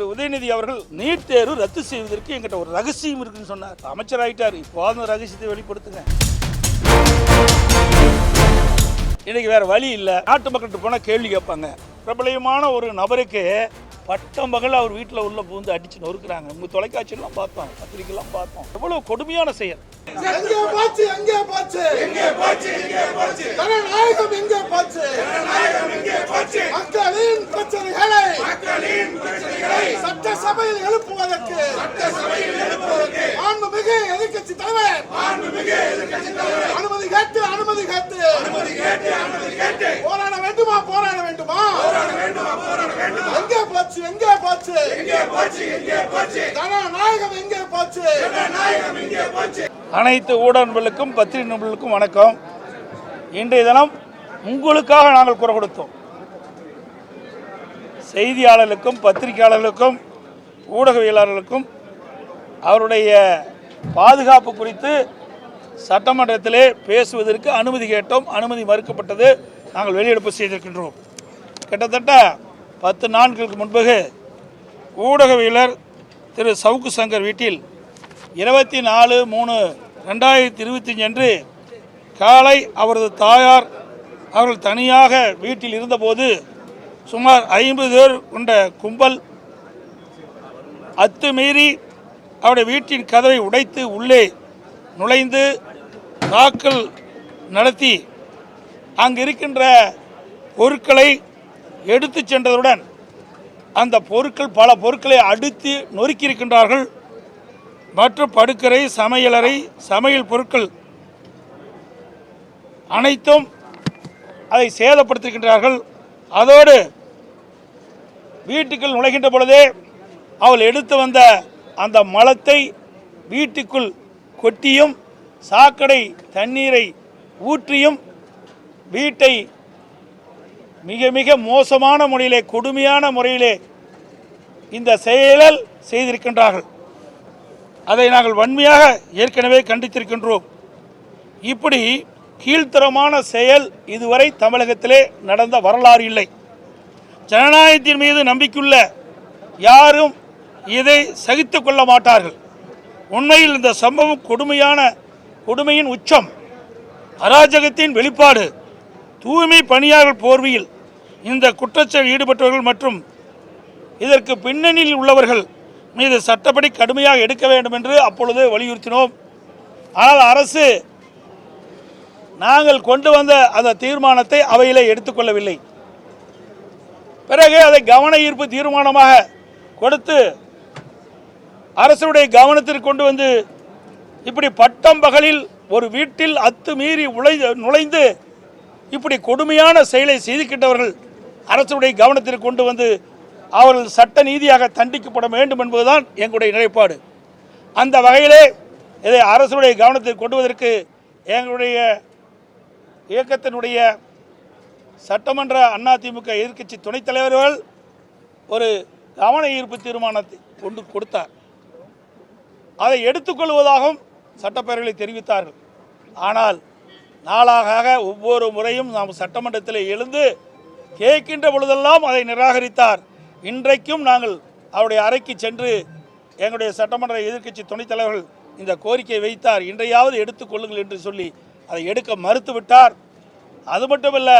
திரு உதயநிதி அவர்கள் நீட் தேர்வு ரத்து செய்வதற்கு எங்கிட்ட ஒரு ரகசியம் இருக்குன்னு சொன்னார். அமைச்சர் ஆயிட்டார் இப்போ அந்த ரகசியத்தை வெளிப்படுத்துங்க. இன்னைக்கு வேற வழி இல்லை. நாட்டு மக்கள்கிட்ட போனால் கேள்வி கேட்பாங்க. பிரபலயமான ஒரு நபருக்கு பட்டம் பகல் அவர் வீட்டில் உள்ள பூந்து அடிச்சு நொறுக்குறாங்க. உங்க தொலைக்காட்சியெல்லாம் பார்த்தோம் பத்திரிக்கைலாம் பார்த்தோம். எவ்வளவு கொடுமையான செயல். எங்கே போச்சு எங்கே போச்சு? எங்கே போச்சு எங்கே போச்சு? ஜனநாயகம் எங்கே போச்சு? ஜனநாயகம் எங்கே போச்சு? மக்களின் பிரச்சனைகளை மக்களின் பிரச்சனைகளை சட்டசபையில் எழுப்புவதற்கு. சட்டசபையில் எழுப்புவதற்கு மாண்புமிகு எதிர்க்கட்சி தலைவர். மாண்புமிகு எதிர்க்கட்சி தலைவர் அனுமதி கேட்டு அனுமதி கேட்டு. அனுமதி கேட்டு அனுமதி கேட்டு போராட வேண்டுமா போராட வேண்டுமா? போராட வேண்டுமா போராட வேண்டுமா எங்கே போச்சு எங்கே போச்சு? எங்கே போச்சு எங்கே போச்சு ஜனநாயகம் எங்கே போச்சு? ஜனநாயகம் எங்கே போச்சு அனைத்து ஊடகங்களுக்கும் பத்திரிகை நிபுணர்களுக்கும் வணக்கம். இன்றைய தினம் உங்களுக்காக நாங்கள் குரல் கொடுத்தோம். செய்தியாளர்களுக்கும் பத்திரிகையாளர்களுக்கும் ஊடகவியலாளர்களுக்கும் அவருடைய பாதுகாப்பு குறித்து சட்டமன்றத்திலே பேசுவதற்கு அனுமதி கேட்டோம். அனுமதி மறுக்கப்பட்டது. நாங்கள் வெளியெடுப்பு செய்திருக்கின்றோம். கிட்டத்தட்ட பத்து நாட்களுக்கு முன்பு ஊடகவியலர் திரு. சவுக்கு சங்கர் வீட்டில் இருபத்தி நாலு மூணு ரெண்டாயிரத்தி இருபத்தஞ்சு அன்று காலை அவரது தாயார் அவர்கள் தனியாக வீட்டில் இருந்தபோது சுமார் ஐம்பது பேர் கொண்ட கும்பல் அத்துமீறி அவருடைய வீட்டின் கதவை உடைத்து உள்ளே நுழைந்து தாக்கல் நடத்தி அங்கு இருக்கின்ற பொருட்களை எடுத்துச் சென்றதுடன் அந்த பொருட்கள் பல பொருட்களை அடித்து நொறுக்கியிருக்கின்றார்கள். மற்றும் படுக்கரை சமையலறை சமையல் பொருட்கள் அனைத்தும் அதை சேதப்படுத்துகின்றார்கள் அதோடு வீட்டுக்குள் நுழைகின்ற பொழுதே அவள் எடுத்து வந்த அந்த மலத்தை வீட்டுக்குள் கொட்டியும் சாக்கடை தண்ணீரை ஊற்றியும் வீட்டை மிக மிக மோசமான முறையிலே கொடுமையான முறையிலே இந்த செயலல் செய்திருக்கின்றார்கள். அதை நாங்கள் வன்மையாக ஏற்கனவே கண்டித்திருக்கின்றோம். இப்படி கீழ்த்தரமான செயல் இதுவரை தமிழகத்திலே நடந்த வரலாறு இல்லை. ஜனநாயகத்தின் மீது நம்பிக்கையுள்ள யாரும் இதை சகித்து கொள்ள மாட்டார்கள். உண்மையில் இந்த சம்பவம் கொடுமையான கொடுமையின் உச்சம். அராஜகத்தின் வெளிப்பாடு. தூய்மை பணியாளர் போர்வையில் இந்த குற்றச்செயல் ஈடுபட்டவர்கள் மற்றும் இதற்கு பின்னணியில் உள்ளவர்கள் மீது சட்டப்படி கடுமையாக எடுக்க வேண்டும் என்று அப்பொழுது வலியுறுத்தினோம். ஆனால் அரசு நாங்கள் கொண்டு வந்த அந்த தீர்மானத்தை அவையிலே எடுத்துக்கொள்ளவில்லை பிறகு அதை கவன ஈர்ப்பு தீர்மானமாக கொடுத்து அரசுடைய கவனத்திற்கு கொண்டு வந்து இப்படி பட்டம் பகலில் ஒரு வீட்டில் அத்துமீறி உழை நுழைந்து இப்படி கொடுமையான செயலை செய்துகின்றவர்கள் அரசுடைய கவனத்திற்கு கொண்டு வந்து அவர்கள் சட்ட நீதியாக தண்டிக்கப்பட வேண்டும் என்பதுதான் எங்களுடைய நிலைப்பாடு. அந்த வகையிலே இதை அரசுடைய கவனத்திற்கு கொண்டுவதற்கு எங்களுடைய இயக்கத்தினுடைய சட்டமன்ற அதிமுக எதிர்க்கட்சி துணைத் தலைவர்கள் ஒரு கவன ஈர்ப்பு தீர்மானத்தை கொண்டு கொடுத்தார். அதை எடுத்துக்கொள்வதாகவும் சட்டப்பேரவையில் தெரிவித்தார்கள். ஆனால் நாளாக ஒவ்வொரு முறையும் நாம் சட்டமன்றத்தில் எழுந்து கேட்கின்ற பொழுதெல்லாம் அதை நிராகரித்தார். இன்றைக்கும் நாங்கள் அவருடைய அறைக்கு சென்று எங்களுடைய சட்டமன்ற எதிர்க்கட்சி துணைத் தலைவர்கள் இந்த கோரிக்கையை வைத்தார். இன்றையாவது எடுத்துக்கொள்ளுங்கள் என்று சொல்லி அதை எடுக்க மறுத்துவிட்டார். அது மட்டுமல்ல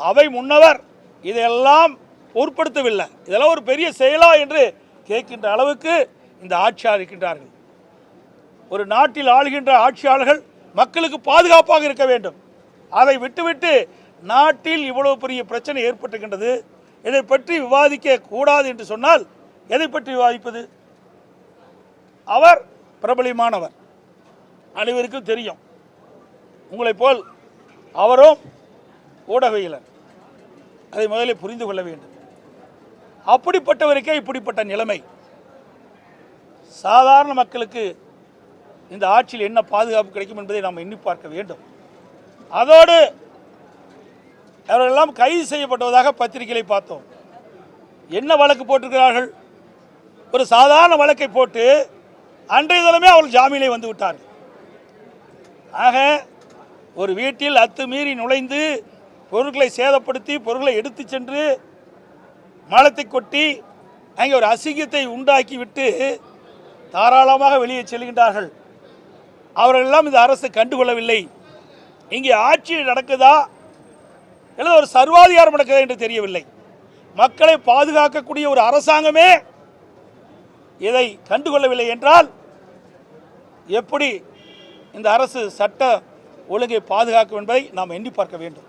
அவை முன்னவர் இதையெல்லாம் பொருட்படுத்தவில்லை. இதெல்லாம் ஒரு பெரிய செயலா என்று கேட்கின்ற அளவுக்கு இந்த ஆட்சியாளர் இருக்கின்றார்கள் ஒரு நாட்டில் ஆளுகின்ற ஆட்சியாளர்கள் மக்களுக்கு பாதுகாப்பாக இருக்க வேண்டும். அதை விட்டுவிட்டு நாட்டில் இவ்வளவு பெரிய பிரச்சனை ஏற்பட்டுகின்றது இதை பற்றி விவாதிக்க கூடாது என்று சொன்னால் எதை பற்றி விவாதிப்பது? அவர் பிரபலியமானவர் அனைவருக்கும் தெரியும். உங்களைப் போல் அவரும் ஊடகவியலர். அதை முதலில் புரிந்து கொள்ள வேண்டும். அப்படிப்பட்டவருக்கே இப்படிப்பட்ட நிலைமை. சாதாரண மக்களுக்கு இந்த ஆட்சியில் என்ன பாதுகாப்பு கிடைக்கும் என்பதை நாம் எண்ணி பார்க்க வேண்டும். அதோடு அவர்களெல்லாம் கைது செய்யப்பட்டதாக பத்திரிகைகளை பார்த்தோம். என்ன வழக்கு போட்டிருக்கிறார்கள்? ஒரு சாதாரண வழக்கை போட்டு அன்றைய தினமே அவர்கள் ஜாமீனை வந்து விட்டார்கள். ஆக ஒரு வீட்டில் அத்துமீறி நுழைந்து பொருட்களை சேதப்படுத்தி பொருட்களை எடுத்து சென்று மலத்தை கொட்டி அங்கே ஒரு அசிங்கத்தை உண்டாக்கி விட்டு தாராளமாக வெளியே செல்கின்றார்கள். அவர்களெல்லாம் இந்த அரசு கண்டுகொள்ளவில்லை. இங்கே ஆட்சி நடக்குதா? அல்லது ஒரு சர்வாதிகாரம் நடக்குதா என்று தெரியவில்லை. மக்களை பாதுகாக்கக்கூடிய ஒரு அரசாங்கமே இதை கண்டுகொள்ளவில்லை என்றால் எப்படி இந்த அரசு சட்ட ஒழுங்கை பாதுகாக்கும் என்பதை நாம் எண்ணி பார்க்க வேண்டும்.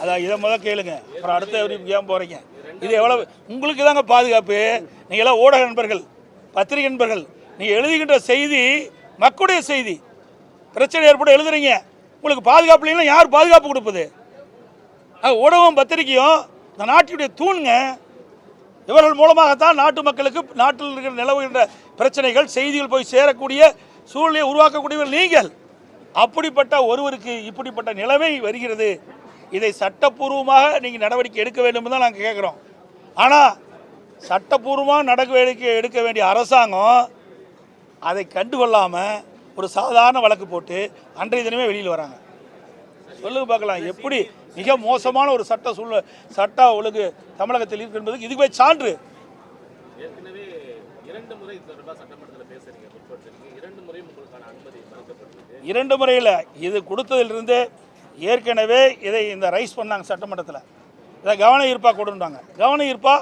அதான் இதை முதல் கேளுங்க. அப்புறம் அடுத்த அறிவிப்பு ஏன் போகிறீங்க இது எவ்வளவு உங்களுக்கு தாங்க பாதுகாப்பு. நீங்கள் எல்லாம் ஊடக நண்பர்கள் பத்திரிகை நண்பர்கள். நீங்கள் எழுதுகின்ற செய்தி மக்களுடைய செய்தி. பிரச்சனை ஏற்பட எழுதுறீங்க. உங்களுக்கு பாதுகாப்பு இல்லைன்னா யார் பாதுகாப்பு கொடுப்பது? ஊடகம் பத்திரிகையும் இந்த நாட்டினுடைய தூணுங்க. இவர்கள் மூலமாகத்தான் நாட்டு மக்களுக்கு நாட்டில் இருக்கிற நிலவுகின்ற பிரச்சனைகள் செய்திகள் போய் சேரக்கூடிய சூழ்நிலையை உருவாக்கக்கூடியவர் நீங்கள். அப்படிப்பட்ட ஒருவருக்கு இப்படிப்பட்ட நிலைமை வருகிறது. இதை சட்டப்பூர்வமாக நீங்கள் நடவடிக்கை எடுக்க வேண்டும் தான் நாங்கள் கேட்குறோம் ஆனால் சட்டப்பூர்வமாக நடவடிக்கை எடுக்க வேண்டிய அரசாங்கம் அதை கண்டுகொள்ளாமல் ஒரு சாதாரண வழக்கு போட்டு அன்றைய தினமே வெளியில் வராங்க. சொல்லுங்க பார்க்கலாம். எப்படி மிக மோசமான ஒரு சட்ட சூழ்நிலை சட்ட ஒழுங்கு தமிழகத்தில் இருக்கு என்பதுக்கு இதுவே சான்று. ஏற்கனவே இரண்டு முறையில் இது கொடுத்ததிலிருந்து ஏற்கனவே இதை இந்த ரைஸ் பண்ணாங்க சட்டமன்றத்தில். இதை கவன ஈர்ப்பாக கொடுத்தாங்க கவன ஈர்ப்பா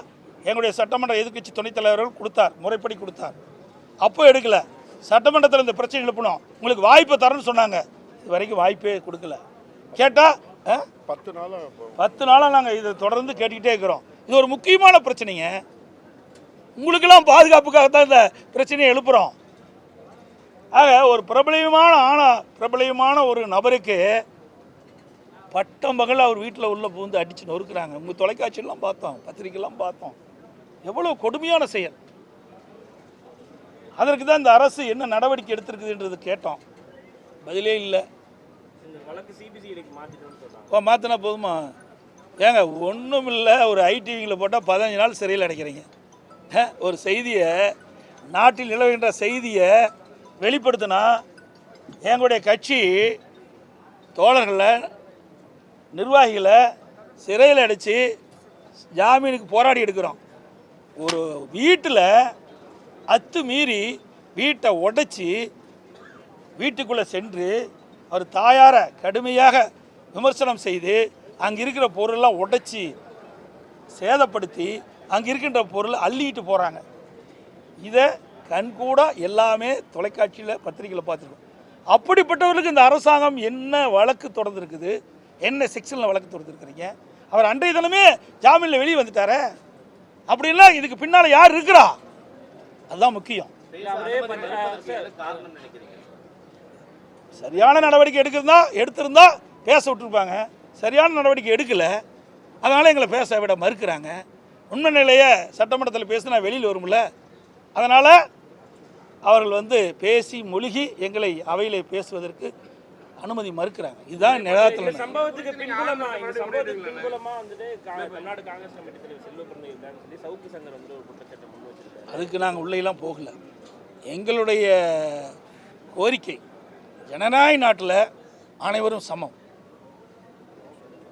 எங்களுடைய சட்டமன்ற எதிர்க்கட்சி துணைத் தலைவர்கள் கொடுத்தார் முறைப்படி கொடுத்தார். அப்போ எடுக்கல. சட்டமன்றத்தில் இந்த பிரச்சனை எழுப்பணும். உங்களுக்கு வாய்ப்பு தரேன்னு சொன்னாங்க. இது வரைக்கும் வாய்ப்பே கொடுக்கல. கேட்டால் பத்து நாளா பத்து நாளாக நாங்கள் இதை தொடர்ந்து கேட்டுக்கிட்டே இருக்கிறோம். இது ஒரு முக்கியமான பிரச்சனைங்க. உங்களுக்கெல்லாம் பாதுகாப்புக்காகத்தான் இந்த பிரச்சனையை எழுப்புகிறோம் ஆக ஒரு பிரபலியமான ஆனா பிரபலியமான ஒரு நபருக்கு பட்டம் பகல் அவர் வீட்டில் உள்ள பூந்து அடித்து நொறுக்குறாங்க. உங்கள் தொலைக்காட்சியெல்லாம் பார்த்தோம் பத்திரிக்கைலாம் பார்த்தோம். எவ்வளோ கொடுமையான செயல். அதற்கு தான் இந்த அரசு என்ன நடவடிக்கை எடுத்திருக்குதுன்றது கேட்டோம். பதிலே இல்லை. இந்த வழக்கு மாற்றினா போதுமா? ஏங்க ஒன்றும் இல்லை ஒரு ஐடிவிங்கில் போட்டால் பதினஞ்சு நாள் சிறையில் அடைக்கிறீங்க. ஒரு செய்தியை நாட்டில் நிலவுகின்ற செய்தியை வெளிப்படுத்தினா எங்களுடைய கட்சி தோழர்களை நிர்வாகிகளை சிறையில் அடைச்சி ஜாமீனுக்கு போராடி எடுக்கிறோம். ஒரு வீட்டில் அத்து மீறி வீட்டை உடைச்சி வீட்டுக்குள்ளே சென்று அவர் தாயாரை கடுமையாக விமர்சனம் செய்து அங்கே இருக்கிற பொருளெல்லாம் உடைச்சி சேதப்படுத்தி அங்கே இருக்கின்ற பொருளை அள்ளிட்டு போகிறாங்க இதை கண்கூட எல்லாமே தொலைக்காட்சியில் பத்திரிக்கையில் பார்த்துருக்கோம். அப்படிப்பட்டவர்களுக்கு இந்த அரசாங்கம் என்ன வழக்கு தொடர்ந்துருக்குது? என்ன செக்ஷனில் வழக்கு தொடர்ந்துருக்குறீங்க? அவர் அன்றைய தினமே ஜாமீனில் வெளியே வந்துட்டாரே. அப்படின்னா இதுக்கு பின்னால் யார் இருக்கிறா? அதுதான் முக்கியம். சரியான நடவடிக்கை எடுக்கிறதா எடுத்திருந்தா பேச விட்டுருப்பாங்க. சரியான நடவடிக்கை எடுக்கல. அதனால் எங்களை பேச விட மறுக்கிறாங்க. உண்மை நிலையை சட்டமன்றத்தில் பேசினா வெளியில் வரும்ல. அதனால் அவர்கள் வந்து பேசி மொழிகி எங்களை அவையிலே பேசுவதற்கு அனுமதி மறுக்கிறாங்க. இதுதான் நிலத்தில் சம்பவத்துக்கு பின்புலமா இந்த சம்பவத்துக்கு பின்புலமா வந்துட்டு தமிழ்நாடு காங்கிரஸ் கமிட்டி தலைவர் சொல்லி சவுக்கு சங்கர் வந்து ஒரு குற்றச்சாட்டை முன் வச்சிருக்காரு. அதுக்கு நாங்கள் உள்ளேலாம் போகல. எங்களுடைய கோரிக்கை ஜனநாயக நாட்டில் அனைவரும் சமம்.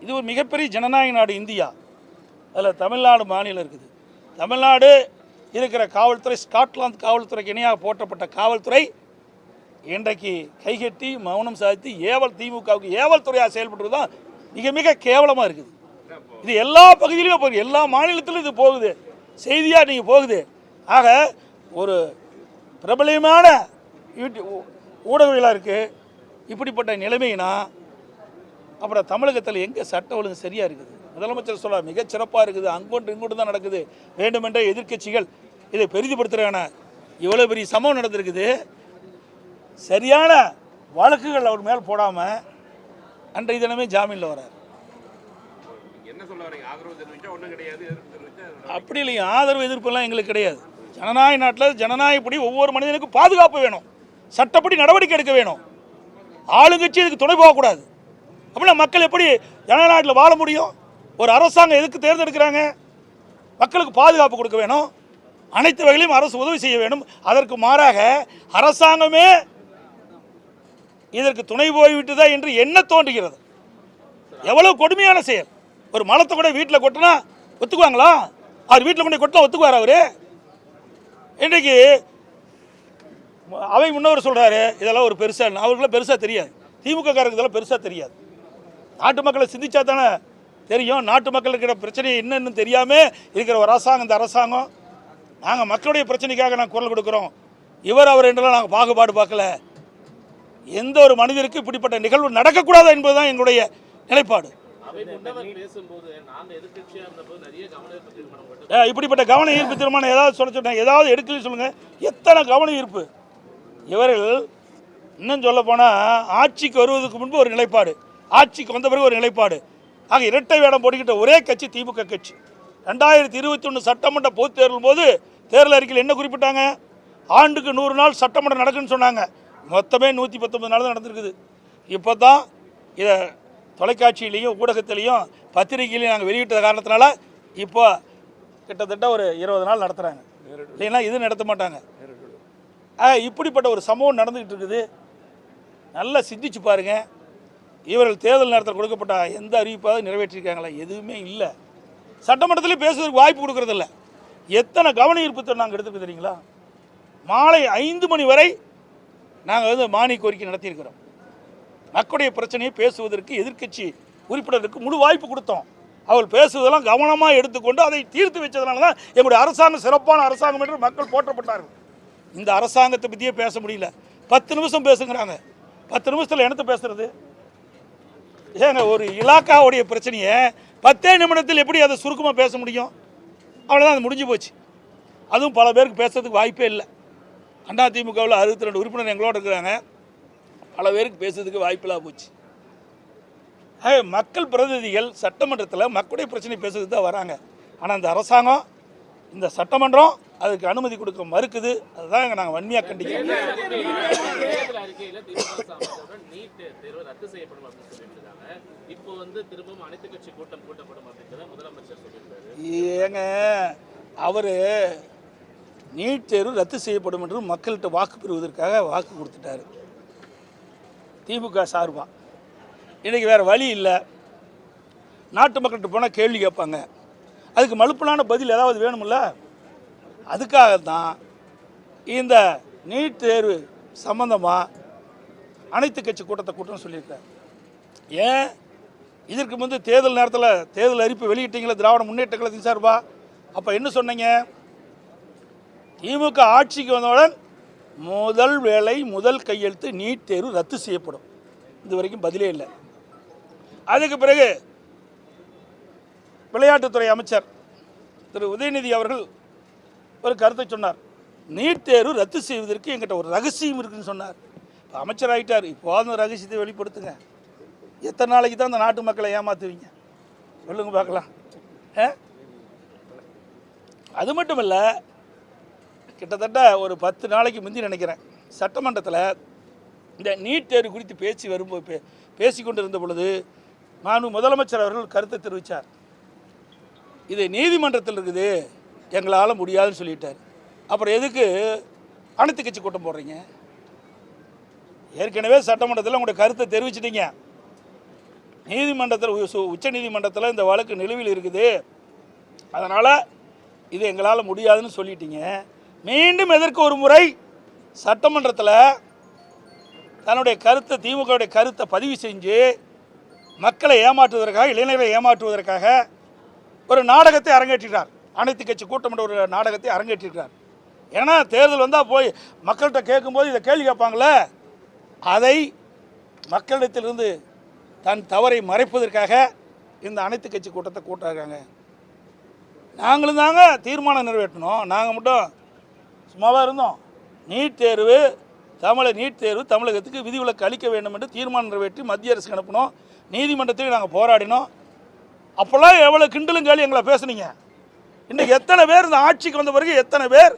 இது ஒரு மிகப்பெரிய ஜனநாயக நாடு இந்தியா. அதில் தமிழ்நாடு மாநிலம் இருக்குது. தமிழ்நாடு இருக்கிற காவல்துறை ஸ்காட்லாந்து காவல்துறைக்கு இணையாக போற்றப்பட்ட காவல்துறை இன்றைக்கு கைகட்டி மௌனம் சாதித்து ஏவல் திமுகவுக்கு ஏவல் துறையாக செயல்பட்டு தான் மிக மிக கேவலமாக இருக்குது. இது எல்லா பகுதியிலையும் போகுது. எல்லா மாநிலத்திலும் இது போகுது. செய்தியாக நீங்கள் போகுது. ஆக ஒரு பிரபலியமான ஊடகங்களாக ஊடகவியலாக இருக்குது இப்படிப்பட்ட நிலைமைனா அப்புறம் தமிழகத்தில் எங்கே சட்ட ஒழுங்கு சரியாக இருக்குது? முதலமைச்சர் சொல்ல மிக சிறப்பாக இருக்குது. அங்கொன்று இங்கொன்று தான் நடக்குது. வேண்டுமென்ற எதிர்க்கட்சிகள் இதை பெரிதுபடுத்துகிறான இவ்வளோ பெரிய சம்பவம் நடந்திருக்குது. சரியான வழக்குகள் அவர் மேல் போடாமல் அன்றைய தினமே ஜாமீனில் தெரிவிச்சா அப்படி இல்லைங்க. ஆதரவு எதிர்ப்பெல்லாம் எங்களுக்கு கிடையாது. ஜனநாயக நாட்டில் ஜனநாயகப்படி ஒவ்வொரு மனிதனுக்கும் பாதுகாப்பு வேணும். சட்டப்படி நடவடிக்கை எடுக்க வேணும். ஆளுங்கட்சி இதுக்கு துணை போகக்கூடாது. அப்படின்னா மக்கள் எப்படி ஜனநாயக நாட்டில் வாழ முடியும்? ஒரு அரசாங்கம் எதுக்கு தேர்ந்தெடுக்கிறாங்க? மக்களுக்கு பாதுகாப்பு கொடுக்க வேணும். அனைத்து வகையிலும் அரசு உதவி செய்ய வேண்டும். அதற்கு மாறாக அரசாங்கமே இதற்கு துணை போய்விட்டதா என்று என்ன தோன்றுகிறது? எவ்வளவு கொடுமையான செயல். ஒரு மலத்தை கூட வீட்டில் கொட்டினா ஒத்துக்குவாங்களா? அவர் வீட்டில் கொண்டு கொட்டில் ஒத்துக்குவார் அவரு? இன்றைக்கு அவை முன்னவர் சொல்றாரு இதெல்லாம் ஒரு பெருசா அவருக்குலாம் பெருசா தெரியாது. திமுக காரங்க இதெல்லாம் பெருசா தெரியாது. நாட்டு மக்களை சிந்திச்சா தானே தெரியும். நாட்டு மக்கள் இருக்கிற பிரச்சனை என்னன்னு தெரியாமல் இருக்கிற ஒரு அரசாங்கம் இந்த அரசாங்கம். நாங்கள் மக்களுடைய பிரச்சனைக்காக நாங்கள் குரல் கொடுக்குறோம். இவர் அவர் என்றெல்லாம் நாங்கள் பாகுபாடு பார்க்கல. எந்த ஒரு மனிதருக்கு இப்படிப்பட்ட நிகழ்வு நடக்கக்கூடாது என்பதுதான் எங்களுடைய நிலைப்பாடு. இப்படிப்பட்ட கவன ஈர்ப்பு தீர்மானம் ஏதாவது சொல்ல சொன்னாங்க ஏதாவது எடுக்கலன்னு சொல்லுங்க. எத்தனை கவன ஈர்ப்பு? இவர்கள் இன்னும் சொல்ல ஆட்சிக்கு வருவதற்கு முன்பு ஒரு நிலைப்பாடு. ஆட்சிக்கு வந்த பிறகு ஒரு நிலைப்பாடு. ஆக இரட்டை வேடம் போட்டுக்கிட்ட ஒரே கட்சி திமுக கட்சி. ரெண்டாயிரத்தி இருபத்தி ஒன்று சட்டமன்ற பொதுத் தேர்தல் போது தேர்தல் அறிக்கையில் என்ன குறிப்பிட்டாங்க? ஆண்டுக்கு நூறு நாள் சட்டமன்றம் நடக்குன்னு சொன்னாங்க. மொத்தமே நூற்றி பத்தொன்பது நாள் தான் நடந்திருக்குது. இப்போ தான் இதை தொலைக்காட்சியிலையும் ஊடகத்திலையும் பத்திரிகையிலையும் நாங்கள் வெளியிட்ட காரணத்தினால இப்போ கிட்டத்தட்ட ஒரு இருபது நாள் நடத்துகிறாங்க இல்லைன்னா இது நடத்த மாட்டாங்க. ஆ, இப்படிப்பட்ட ஒரு சம்பவம் நடந்துக்கிட்டு இருக்குது. நல்லா சிந்திச்சு பாருங்கள் இவர்கள் தேர்தல் நேரத்தில் கொடுக்கப்பட்ட எந்த அறிவிப்பாவது நிறைவேற்றிருக்காங்களா எதுவுமே இல்லை. சட்டமன்றத்தில் பேசுவதற்கு வாய்ப்பு கொடுக்கறதில்ல. எத்தனை கவன ஈர்ப்பு நாங்கள் எடுத்துருக்கு தெரியுங்களா? மாலை ஐந்து மணி வரை நாங்கள் வந்து மானிய கோரிக்கை நடத்தியிருக்கிறோம். மக்களுடைய பிரச்சனையை பேசுவதற்கு எதிர்க்கட்சி உறுப்பினருக்கு முழு வாய்ப்பு கொடுத்தோம். அவள் பேசுவதெல்லாம் கவனமாக எடுத்துக்கொண்டு அதை தீர்த்து வச்சதுனால தான் எங்களுடைய அரசாங்கம் சிறப்பான அரசாங்கம் என்று மக்கள் போற்றப்பட்டார்கள். இந்த அரசாங்கத்தை பற்றியே பேச முடியல. பத்து நிமிஷம் பேசுங்கிறாங்க. பத்து நிமிஷத்தில் என்னத்தை பேசுறது? ஏங்க ஒரு இலாக்காவுடைய பிரச்சனையை பத்தே நிமிடத்தில் எப்படி அதை சுருக்கமாக பேச முடியும்? அவ்வளோதான் அது முடிஞ்சு போச்சு. அதுவும் பல பேருக்கு பேசுறதுக்கு வாய்ப்பே இல்லை. அண்ணா திமுகவில் அறுபத்தி ரெண்டு உறுப்பினர் எங்களோட இருக்கிறாங்க. பல பேருக்கு பேசுறதுக்கு வாய்ப்பில்லாம போச்சு. மக்கள் பிரதிநிதிகள் சட்டமன்றத்தில் மக்களுடைய பிரச்சனை பேசுறதுக்கு தான் வராங்க. ஆனால் இந்த அரசாங்கம் இந்த சட்டமன்றம் அதுக்கு அனுமதி கொடுக்க மறுக்குது. அதுதான் நாங்கள் வன்மையாக கண்டிக்கிறோம். ஏங்க அவர் நீட் தேர்வு ரத்து செய்யப்படும் என்று மக்கள்கிட்ட வாக்கு பெறுவதற்காக வாக்கு கொடுத்துட்டாரு. திமுக சார்பா. இன்றைக்கி வேறு வழி இல்லை. நாட்டு மக்கள்கிட்ட போனால் கேள்வி கேட்பாங்க. அதுக்கு மலுப்பலான பதில் ஏதாவது வேணுமில்ல அதுக்காகத்தான் இந்த நீட் தேர்வு சம்பந்தமாக அனைத்து கட்சி கூட்டத்தை கூட்டம்னு சொல்லியிருக்காரு. ஏன்? இதற்கு முந்தைய தேர்தல் நேரத்தில் தேர்தல் அறிவிப்பு வெளியிட்டீங்களா திராவிட முன்னேற்ற கழகத்தின் சார்பா? அப்போ என்ன சொன்னீங்க? திமுக ஆட்சிக்கு வந்தவுடன் முதல் வேலை முதல் கையெழுத்து நீட் தேர்வு ரத்து செய்யப்படும். இது வரைக்கும் பதிலே இல்லை. அதுக்கு பிறகு விளையாட்டுத்துறை அமைச்சர் திரு உதயநிதி அவர்கள் ஒரு கருத்தை சொன்னார். நீட் தேர்வு ரத்து செய்வதற்கு எங்கிட்ட ஒரு ரகசியம் இருக்குன்னு சொன்னார். இப்போ அமைச்சர் ஆகிட்டார் இப்போ அந்த ரகசியத்தை வெளிப்படுத்துங்க. எத்தனை நாளைக்கு தான் அந்த நாட்டு மக்களை ஏமாத்துவீங்க? சொல்லுங்க பார்க்கலாம். ஆ? அது மட்டும் இல்லை கிட்டத்தட்ட ஒரு பத்து நாளைக்கு முந்தி நினைக்கிறேன். சட்டமன்றத்தில் இந்த நீட் தேர்வு குறித்து பேச்சு வரும்போது பே பேசி கொண்டிருந்த பொழுது நான் முதலமைச்சர் அவர்கள் கருத்தை தெரிவித்தார் இது நீதிமன்றத்தில் இருக்குது எங்களால் முடியாதுன்னு சொல்லிட்டார். அப்புறம் எதுக்கு அனைத்து கட்சி கூட்டம் போடுறீங்க? ஏற்கனவே சட்டமன்றத்தில் உங்களுடைய கருத்தை தெரிவிச்சிட்டிங்க. நீதிமன்றத்தில் உச்ச நீதிமன்றத்தில் இந்த வழக்கு நிலுவையில் இருக்குது. அதனால் இது எங்களால் முடியாதுன்னு சொல்லிட்டீங்க. மீண்டும் எதற்கு ஒரு முறை சட்டமன்றத்தில் தன்னுடைய கருத்தை திமுகவுடைய கருத்தை பதிவு செஞ்சு மக்களை ஏமாற்றுவதற்காக இளைஞர்களை ஏமாற்றுவதற்காக ஒரு நாடகத்தை அரங்கேற்றினார் அனைத்து கட்சி கூட்டம் என்ற ஒரு நாடகத்தை அரங்கேற்றிருக்கிறார். ஏன்னா தேர்தல் வந்தால் போய் மக்கள்கிட்ட கேட்கும்போது இதை கேள்வி கேட்பாங்களே அதை மக்களிடத்திலிருந்து தன் தவறை மறைப்பதற்காக இந்த அனைத்து கட்சி கூட்டத்தை கூட்டாருக்காங்க நாங்களும் தாங்க தீர்மானம் நிறைவேற்றணும். நாங்கள் மட்டும் சும்மாவாக இருந்தோம். நீட் தேர்வு தமிழை நீட் தேர்வு தமிழகத்துக்கு விதிவிலக்கு அளிக்க வேண்டும் என்று தீர்மானம் நிறைவேற்றி மத்திய அரசுக்கு அனுப்பினோம். நீதிமன்றத்தில் நாங்கள் போராடினோம். அப்போல்லாம் எவ்வளோ கிண்டலும் கேள்வி எங்களை பேசுனீங்க. இன்றைக்கு எத்தனை பேர் இந்த ஆட்சிக்கு வந்த பிறகு எத்தனை பேர்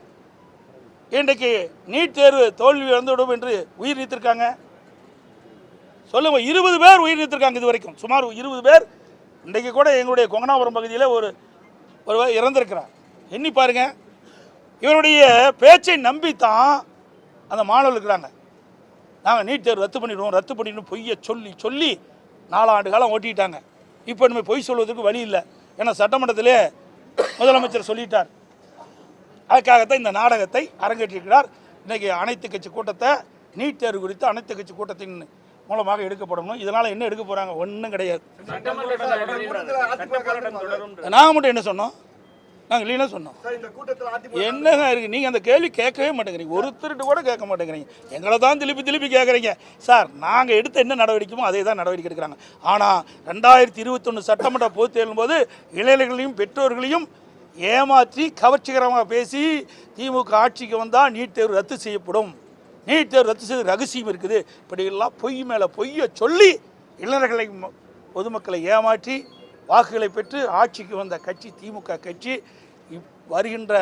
இன்றைக்கு நீட் தேர்வு தோல்வி வந்துவிடும் என்று உயிர் நீத்திருக்காங்க. சொல்லுங்க இருபது பேர் உயிர் நீத்திருக்காங்க இது வரைக்கும். சுமார் இருபது பேர் இன்றைக்கு கூட எங்களுடைய கொங்கனாபுரம் பகுதியில் ஒரு ஒருவர் இறந்திருக்கிறார். எண்ணி பாருங்கள் இவருடைய பேச்சை நம்பித்தான் அந்த மாணவர்கள் இருக்கிறாங்க. நாங்கள் நீட் தேர்வு ரத்து பண்ணிடுவோம் ரத்து பண்ணிடுவோம் பொய்யை சொல்லி சொல்லி நாலாண்டு காலம் ஓட்டிட்டாங்க இப்போ இனிமேல் பொய் சொல்வதற்கு வழி இல்லை. ஏன்னா சட்டமன்றத்திலே முதலமைச்சர் சொல்லிட்டார். அதுக்காகத்தான் இந்த நாடகத்தை அரங்கேற்றிருக்கிறார். இன்னைக்கு அனைத்து கட்சி கூட்டத்தை நீட் தேர்வு குறித்து அனைத்து கட்சி கூட்டத்தின் மூலமாக எடுக்கப்படணும். இதனால் என்ன எடுக்க போகிறாங்க ஒன்றும் கிடையாது. நாங்கள் மட்டும் என்ன சொன்னோம்? நாங்கள் இல்லைன்னா சொன்னோம். என்னங்க இருக்கு? நீங்கள் அந்த கேள்வி கேட்கவே மாட்டேங்கிறீங்க. ஒருத்தருட்டு கூட கேட்க மாட்டேங்கிறீங்க. எங்களை தான் திருப்பி திருப்பி கேட்குறீங்க. சார் நாங்கள் எடுத்த என்ன நடவடிக்கைமோ அதே தான் நடவடிக்கை எடுக்கிறாங்க. ஆனால் ரெண்டாயிரத்தி இருபத்தொன்று சட்டமன்ற பொதுத் தேர்தலும் போது இளைஞர்களையும் பெற்றோர்களையும் ஏமாற்றி கவர்ச்சிகரமாக பேசி திமுக ஆட்சிக்கு வந்தால் நீட் தேர்வு ரத்து செய்யப்படும். நீட் தேர்வு ரத்து செய்து ரகசியம் இருக்குது. இப்படியெல்லாம் பொய் மேலே பொய்யை சொல்லி இளைஞர்களை பொதுமக்களை ஏமாற்றி வாக்குகளை பெற்று ஆட்சிக்கு வந்த கட்சி திமுக கட்சி இப் வருகின்ற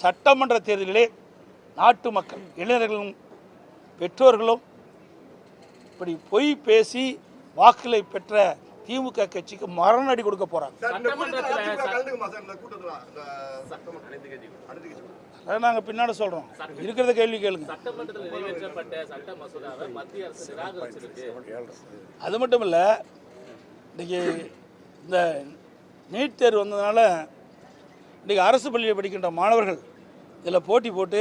சட்டமன்ற தேர்தலிலே நாட்டு மக்கள் இளைஞர்களும் பெற்றோர்களும் இப்படி பொய் பேசி வாக்குகளை பெற்ற திமுக கட்சிக்கு மரணடி கொடுக்க போகிறாங்க அதை நாங்கள் பின்னாடி சொல்கிறோம் இருக்கிறத கேள்வி கேளுங்க. சட்டமன்றத்தில் நிறைவேற்றப்பட்ட சட்ட மசோதாவை மத்திய அரசு நிராகரிச்சிருக்கு. அது மட்டும் இல்லை இன்றைக்கி இந்த நீட் தேர்வு வந்ததுனால இன்றைக்கி அரசு பள்ளியில் படிக்கின்ற மாணவர்கள் இதில் போட்டி போட்டு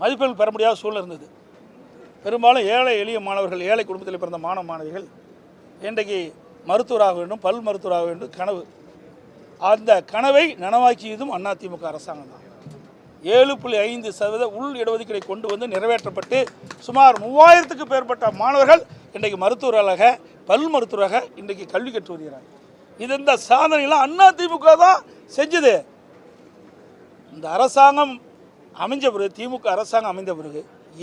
மதிப்பெண் பெற முடியாத சூழ்நிலை இருந்தது. பெரும்பாலும் ஏழை எளிய மாணவர்கள் ஏழை குடும்பத்தில் பிறந்த மாணவ மாணவிகள் இன்றைக்கு மருத்துவராக வேண்டும் பல் மருத்துவராக வேண்டும் கனவு. அந்த கனவை நனவாக்கியதும் அதிமுக அரசாங்கம் தான். ஏழு புள்ளி ஐந்து சதவீத உள் இடஒதுக்கீடை கொண்டு வந்து நிறைவேற்றப்பட்டு சுமார் மூவாயிரத்துக்கு மேற்பட்ட மாணவர்கள் இன்றைக்கு மருத்துவராக பல் மருத்துவராக இன்றைக்கு கல்வி கற்று வருகிறார்கள். இது இந்த சாதனையெல்லாம் திமுக தான் செஞ்சது. இந்த அரசாங்கம் அமைஞ்ச பிறகு திமுக அரசாங்கம் அமைந்த பிறகு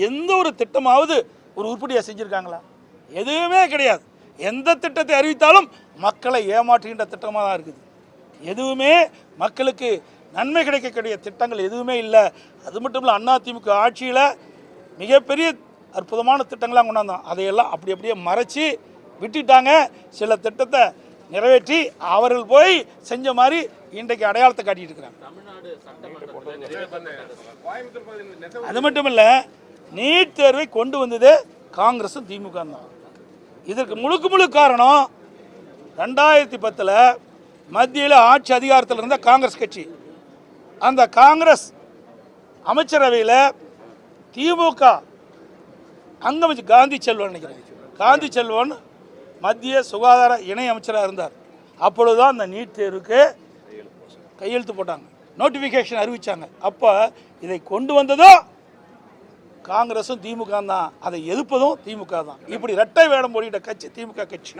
எந்த ஒரு திட்டமாவது ஒரு உருப்படியாக செஞ்சுருக்காங்களா? எதுவுமே கிடையாது. எந்த திட்டத்தை அறிவித்தாலும் மக்களை ஏமாற்றுகின்ற திட்டமாக தான் இருக்குது. எதுவுமே மக்களுக்கு நன்மை கிடைக்கக்கூடிய திட்டங்கள் எதுவுமே இல்லை. அது மட்டும் இல்லை அதிமுக ஆட்சியில் மிகப்பெரிய அற்புதமான திட்டங்களாக கொண்டாந்தோம். அதையெல்லாம் அப்படி அப்படியே மறைச்சி விட்டுட்டாங்க. சில திட்டத்தை நிறைவேற்றி அவர்கள் போய் செஞ்ச மாதிரி இன்றைக்கு அடையாளத்தை காட்டிட்டு இருக்கிறாங்க. அது மட்டும் இல்லை நீட் தேர்வை கொண்டு வந்தது காங்கிரஸும் திமுக தான். இதற்கு முழுக்க முழு காரணம் ரெண்டாயிரத்தி பத்தில் மத்தியில் ஆட்சி அதிகாரத்தில் இருந்த காங்கிரஸ் கட்சி. அந்த காங்கிரஸ் அமைச்சரவையில் திமுக அங்கமைச்சு காந்தி செல்வன் நினைக்கிறேன். காந்தி செல்வன் மத்திய சுகாதார இணை அமைச்சராக இருந்தார். அப்பொழுதுதான் அந்த நீட் தேர்வுக்கு கையெழுத்து போட்டாங்க. நோட்டிஃபிகேஷன் அறிவித்தாங்க அப்போ இதை கொண்டு வந்ததும் காங்கிரஸும் திமுக தான் அதை எதிர்ப்பதும் திமுக தான் இப்படி ரெட்டை வேடம் போடிட்ட கட்சி திமுக கட்சி.